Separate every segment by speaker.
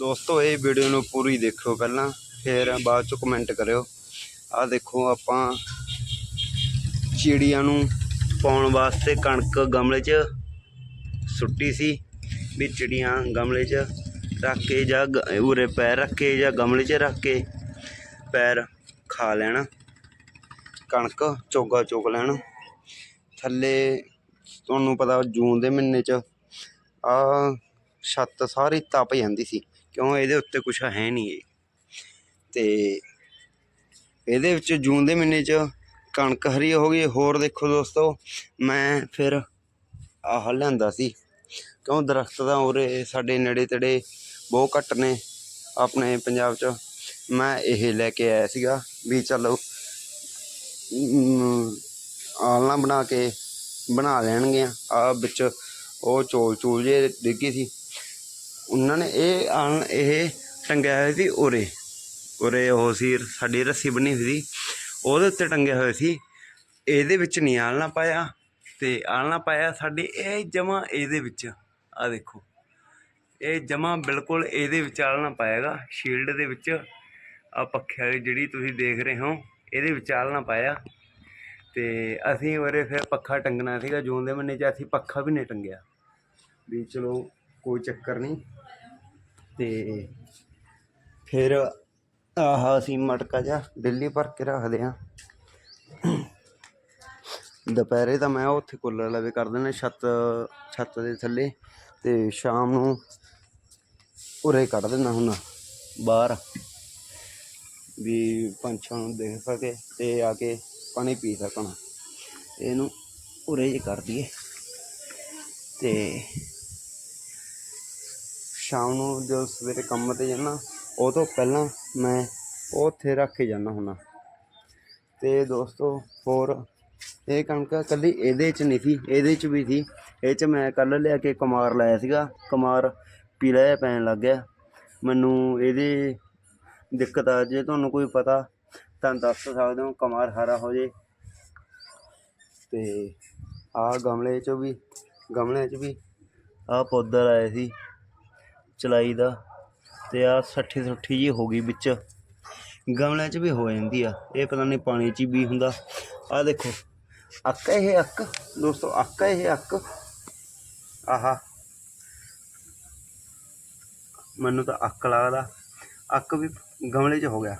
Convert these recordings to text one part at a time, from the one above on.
Speaker 1: ਦੋਸਤੋ, ਇਹ ਵੀਡੀਓ ਨੂੰ ਪੂਰੀ ਦੇਖਿਓ ਪਹਿਲਾਂ, ਫਿਰ ਬਾਅਦ ਚ ਕਮੈਂਟ ਕਰਿਓ। ਆ ਦੇਖੋ, ਆਪਾਂ ਚਿੜੀਆਂ ਨੂੰ ਪਾਉਣ ਵਾਸਤੇ ਕਣਕ ਗਮਲੇ 'ਚ ਸੁੱਟੀ ਸੀ, ਵੀ ਚਿੜੀਆਂ ਗਮਲੇ 'ਚ ਰੱਖ ਕੇ ਜਾਂ ਗ- ਉਰੇ ਪੈਰ ਰੱਖ ਕੇ ਜਾਂ ਗਮਲੇ 'ਚ ਰੱਖ ਕੇ ਪੈਰ ਖਾ ਲੈਣਾ, ਕਣਕ ਚੋਗਾ ਚੁਗ ਲੈਣ। ਥੱਲੇ ਤੁਹਾਨੂੰ ਪਤਾ ਜੂਨ ਦੇ ਮਹੀਨੇ 'ਚ ਆ ਛੱਤ ਸਾਰੀ ਤਪ ਜਾਂਦੀ ਸੀ। ਕਿਉਂ ਇਹਦੇ ਉੱਤੇ ਕੁਝ ਹੈ ਨਹੀਂ ਏ ਤੇ ਇਹਦੇ ਵਿੱਚ ਜੂਨ ਦੇ ਮਹੀਨੇ 'ਚ ਕਣਕ ਹਰੀ ਹੋ ਗਈ। ਹੋਰ ਦੇਖੋ ਦੋਸਤੋ ਮੈਂ ਫਿਰ ਆਹ ਲਿਆਂਦਾ ਸੀ। ਕਿਉਂ ਦਰਖਤ ਤਾਂ ਉਰੇ ਸਾਡੇ ਨੇੜੇ ਤੇੜੇ ਬਹੁਤ ਘੱਟ ਨੇ ਆਪਣੇ ਪੰਜਾਬ 'ਚ। ਮੈਂ ਇਹ ਲੈ ਕੇ ਆਇਆ ਸੀਗਾ ਵੀ ਚਲੋ ਅਮ, ਆਲਣਾ ਬਣਾ ਕੇ ਬਣਾ ਲੈਣਗੇ ਆ ਵਿੱਚ ਉਹ ਚੋਲ ਚੂਲ ਜੇ ਡਿੱਗੀ ਸੀ। ਉਹਨਾਂ ਨੇ ਇਹ ਆਲਣ ਇਹ ਟੰਗਿਆ ਹੋਇਆ ਸੀ ਉਰੇ। ਉਰੇ ਉਹ ਸੀ, ਸਾਡੀ ਰੱਸੀ ਬੰਨੀ ਸੀ। ਉਹਦੇ ਉੱਤੇ ਟੰਗਿਆ ਹੋਇਆ ਸੀ। ਇਹਦੇ ਵਿੱਚ ਨਹੀਂ ਆਲਣਾ ਪਾਇਆ ਤੇ ਆਲਣਾ ਪਾਇਆ ਸਾਡੇ, ਇਹ ਜਮਾ ਇਹਦੇ ਵਿੱਚ। ਆ ਦੇਖੋ। ਇਹ ਜਮਾ ਬਿਲਕੁਲ ਇਹਦੇ ਵਿੱਚ ਆਲਣਾ ਪਾਏਗਾ ਸ਼ੀਲਡ ਦੇ ਵਿੱਚ ਆ ਪੱਖੇ ਵਾਲੀ ਜਿਹੜੀ ਤੁਸੀਂ ਦੇਖ ਰਹੇ ਹੋ, ਇਹਦੇ ਵਿੱਚ ਆਲਣਾ ਪਾਇਆ। ਤੇ ਅਸੀਂ ਉਰੇ ਫਿਰ ਪੱਖਾ ਟੰਗਣਾ ਸੀਗਾ, ਜੂਨ ਦੇ ਮਹੀਨੇ 'ਚ ਅਸੀਂ ਪੱਖਾ ਵੀ ਨਹੀਂ ਟੰਗਿਆ। ਵੀ ਚਲੋ ਕੋਈ ਚੱਕਰ ਨਹੀਂ। ਤੇ ਫਿਰ ਆਹ ਅਸੀਂ ਮਟਕਾ ਜਾ ਦਿੱਲੀ ਭਰ ਕੇ ਰੱਖਦੇ ਆ ਦੁਪਹਿਰੇ ਤਾਂ ਮੈਂ ਉੱਥੇ ਕੂਲਰ ਲਵੇ ਕਰ ਦਿੰਦਾ, ਛੱਤ ਛੱਤ ਦੇ ਥੱਲੇ ਤੇ ਸ਼ਾਮ ਨੂੰ ਉਰੇ ਕੱਢ ਦਿੰਦਾ ਹੁੰਦਾ, ਬਾਹਰ। ਵੀ ਪੰਛੀਆਂ ਨੂੰ ਦੇਖ ਸਕੇ ਤੇ ਆ ਕੇ ਪਾਣੀ ਪੀ ਸਕਣ। ਇਹਨੂੰ ਉਰੇ ਜੇ ਕਰ ਦਈਏ। ਤੇ ਸ਼ਾਮ ਨੂੰ ਜਦੋਂ ਸਵੇਰੇ ਕੰਮ ਤੇ ਜਾਣਾ ਉਹ ਤੋਂ ਪਹਿਲਾਂ ਮੈਂ ਉਹ ਉੱਥੇ ਰੱਖ ਕੇ ਜਾਣਾ ਹੁੰਦਾ। ਤੇ ਦੋਸਤੋ, ਹੋਰ ਇਹ ਕਣਕ ਕੱਲੀ ਇਹਦੇ ਚ ਨਹੀਂ ਸੀ, ਇਹਦੇ ਚ ਵੀ ਸੀ। ਇਹ ਚ ਮੈਂ ਕੱਲ ਲਿਆ ਕੇ ਕੁਮਾਰ ਲਾਇਆ ਸੀਗਾ। ਕੁਮਾਰ ਪੀਲਾ ਜਿਹਾ ਪੈਣ ਲੱਗ ਗਿਆ। ਮੈਨੂੰ ਇਹਦੀ ਦਿੱਕਤ ਆ, ਜੇ ਤੁਹਾਨੂੰ ਕੋਈ ਪਤਾ ਤਾਂ ਦੱਸ ਸਕਦੇ ਹੋ, ਕੁਮਾਰ ਹਰਾ ਹੋ ਜੇ। ਤੇ ਆਹ ਗਮਲੇ ਚ ਵੀ ਗਮਲੇ ਚ ਵੀ ਆਹ ਪੌਦਾ ਲਾਇਆ ਸੀ। ਚਲਾਈ ਦਾ ਤੇ ਆ ਸੱਠੀ ਸੁੱਠੀ ਜੀ ਹੋ ਗਈ ਵਿੱਚ। ਗਮਲਿਆਂ 'ਚ ਵੀ ਹੋ ਜਾਂਦੀ ਆ। ਇਹ ਪਤਾ ਨਹੀਂ ਪਾਣੀ 'ਚ ਵੀ ਹੁੰਦਾ। ਆ ਦੇਖੋ, ਅੱਕ ਇਹ ਅੱਕ। ਦੋਸਤੋ, ਅੱਕ ਇਹ ਅੱਕ। ਆਹਾ। ਮੈਨੂੰ ਤਾਂ ਅੱਕ ਲੱਗਦਾ। ਅੱਕ ਵੀ ਗਮਲੇ 'ਚ ਹੋ ਗਿਆ।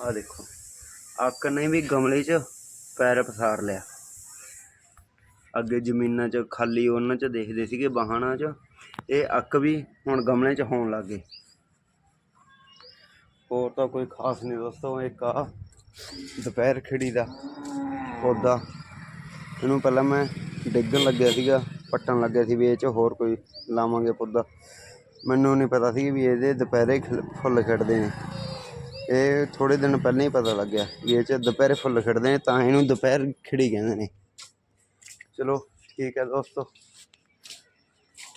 Speaker 1: ਆ ਦੇਖੋ, ਅੱਕ ਨੇ ਵੀ ਗਮਲੇ 'ਚ ਪੈਰ ਪਸਾਰ ਲਿਆ। ਅੱਗੇ ਜ਼ਮੀਨਾਂ 'ਚ, ਖਾਲੀ ਉਹਨਾਂ 'ਚ ਦੇਖਦੇ ਸੀਗੇ ਬਾਹਣਾ 'ਚ। ਇਹ ਅੱਕ ਵੀ ਹੁਣ ਗਮਲੇ 'ਚ ਹੋਣ ਲੱਗ ਗਏ। ਹੋਰ ਤਾਂ ਕੋਈ ਖਾਸ ਨਹੀਂ ਦੋਸਤੋ, ਇੱਕ ਆ ਦੁਪਹਿਰ ਖਿੜੀ ਦਾ ਪੌਦਾ। ਇਹਨੂੰ ਪਹਿਲਾਂ ਮੈਂ ਡਿੱਗਣ ਲੱਗਿਆ ਸੀਗਾ, ਪੱਟਣ ਲੱਗਿਆ ਸੀ ਵੀ ਇਹ 'ਚ ਹੋਰ ਕੋਈ ਲਾਵਾਂਗੇ ਪੌਦਾ। ਮੈਨੂੰ ਨਹੀਂ ਪਤਾ ਸੀ ਵੀ ਇਹਦੇ ਦੁਪਹਿਰੇ ਫੁੱਲ ਖਿੜਦੇ ਨੇ। ਇਹ ਥੋੜੇ ਦਿਨ ਪਹਿਲਾਂ ਹੀ ਪਤਾ ਲੱਗਿਆ ਵੀ ਇਹ 'ਚ ਦੁਪਹਿਰੇ ਫੁੱਲ ਖਿੜਦੇ ਨੇ, ਤਾਂ ਇਹਨੂੰ ਦੁਪਹਿਰ ਖਿੜੀ ਕਹਿੰਦੇ ਨੇ। ਚਲੋ, ਠੀਕ ਹੈ ਦੋਸਤੋ।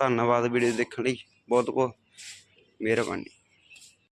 Speaker 1: ਧੰਨਵਾਦ ਵੀਡੀਓ ਦੇਖਣ ਲਈ। ਬਹੁਤ ਬਹੁਤ ਮਿਹਰਬਾਨੀ।